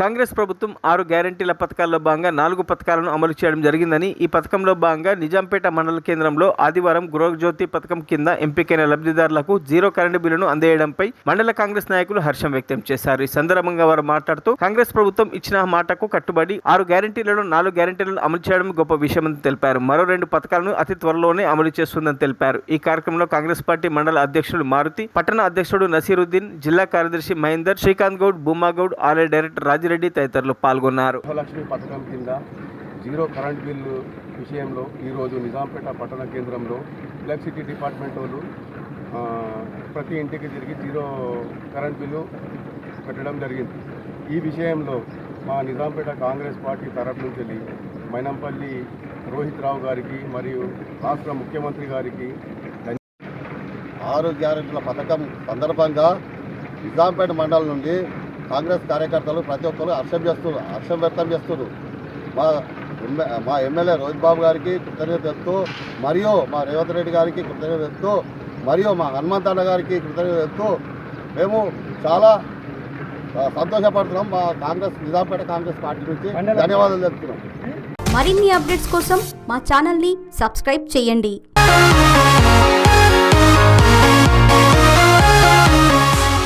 కాంగ్రెస్ ప్రభుత్వం ఆరు గ్యారంటీల పథకాల్లో భాగంగా నాలుగు పథకాలను అమలు చేయడం జరిగిందని ఈ పథకంలో భాగంగా నిజాంపేట మండల కేంద్రంలో ఆదివారం గృహజ్యోతి పథకం కింద ఎంపికైన లబ్ధిదారులకు జీరో కరెంటు బిల్లును అందజేయడంపై మండల కాంగ్రెస్ నాయకులు హర్షం వ్యక్తం చేశారు. ఈ సందర్భంగా వారు మాట్లాడుతూ కాంగ్రెస్ ప్రభుత్వం ఇచ్చిన మాటకు కట్టుబడి ఆరు గ్యారంటీలను నాలుగు గ్యారంటీలను అమలు చేయడం గొప్ప విషయమని తెలిపారు. మరో రెండు పథకాలను అతి త్వరలోనే అమలు చేస్తుందని తెలిపారు. ఈ కార్యక్రమంలో కాంగ్రెస్ పార్టీ మండల అధ్యక్షుడు మారుతి పట్టణ అధ్యక్షుడు నసీరుద్దీన్ జిల్లా కార్యదర్శి మహేందర్ శ్రీకాంత్ గౌడ్ భూమాగౌడ్ ఆలయ డైరెక్టర్ రాజిరెడ్డి తదితరులు పాల్గొన్నారు. గృహలక్ష్మి పథకం కింద జీరో కరెంట్ బిల్లు విషయంలో ఈరోజు నిజాంపేట పట్టణ కేంద్రంలో ఎలక్ట్రిసిటీ డిపార్ట్మెంట్ వాళ్ళు ప్రతి ఇంటికి తిరిగి జీరో కరెంట్ బిల్లు పెట్టడం జరిగింది. ఈ విషయంలో మా నిజాంపేట కాంగ్రెస్ పార్టీ తరఫు నుంచి వెళ్ళి మైనంపల్లి రోహిత్ రావు గారికి మరియు రాష్ట్ర ముఖ్యమంత్రి గారికి ఆరోగ్య గ్యారెంటీల పథకం సందర్భంగా నిజాంపేట మండలం నుండి కాంగ్రెస్ కార్యకర్తలు ప్రతి ఒక్కరు హర్షం చేస్తున్నారు హర్షం వ్యక్తం చేస్తున్నారు. మా మా ఎమ్మెల్యే రోహిత్ బాబు గారికి కృతజ్ఞత చెప్తూ మరియు మా రేవంత్ రెడ్డి గారికి కృతజ్ఞత చెప్తూ మరియు మా హనుమంతన్న గారికి కృతజ్ఞత చెప్తూ మేము చాలా సంతోషపడుతున్నాం మా కాంగ్రెస్ నిజాంపేట కాంగ్రెస్ పార్టీ నుంచి ధన్యవాదాలు చెప్తున్నాం మరిన్ని అప్డేట్స్ కోసం మా ఛానల్ని సబ్స్క్రైబ్ చేయండి.